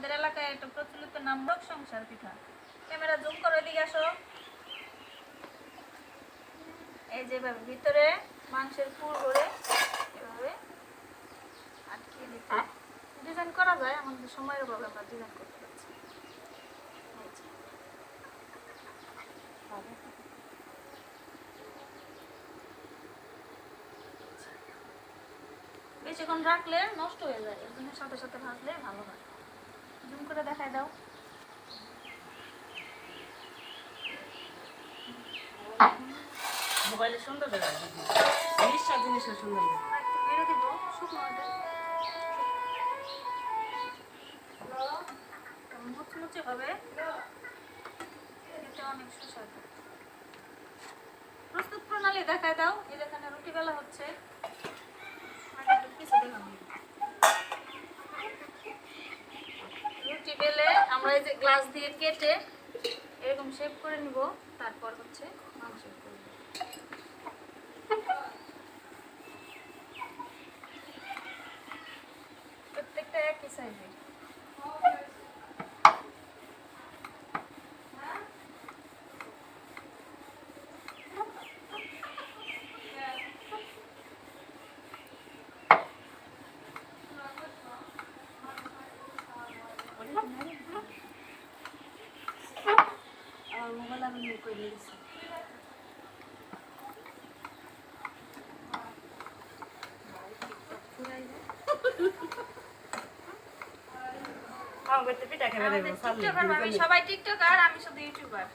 আমাদের এলাকায় একটা প্রচলিত নাম রোগ সংসার পিঠা ক্যামেরা জুম করে এদিকে আসো। এই যেভাবে ভিতরে মাংসের পুর করে এভাবে আটকে দিতে। ডিজাইন করা যায় আমাদের সময়ের অভাবে আমরা ডিজাইন করতে পারছি বেশিক্ষণ রাখলে নষ্ট হয়ে যায় এর জন্য সাথে সাথে ভাজলে ভালো হয় জুম করে দেখাই দাও মোবাইলে সুন্দর যায় জিনিসটা জিনিসটা সুন্দর মুচমুচে হবে এটা অনেক সুস্বাদু প্রস্তুত প্রণালী দেখায় দাও এই যেখানে রুটি বেলা হচ্ছে। রুটি বেলে আমরা এই যে গ্লাস দিয়ে কেটে এরকম শেপ করে নিব তারপর হচ্ছে মাংস করব প্রত্যেকটা একই সাইজের আমার মোবাইল আমি নিয়ে করে দিয়েছি আমার বাড়িতে পিঠা খেয়ে আমাদের দেবো টিকটকার ভাবি সবাই টিকটকার আমি শুধু ইউটিউবার।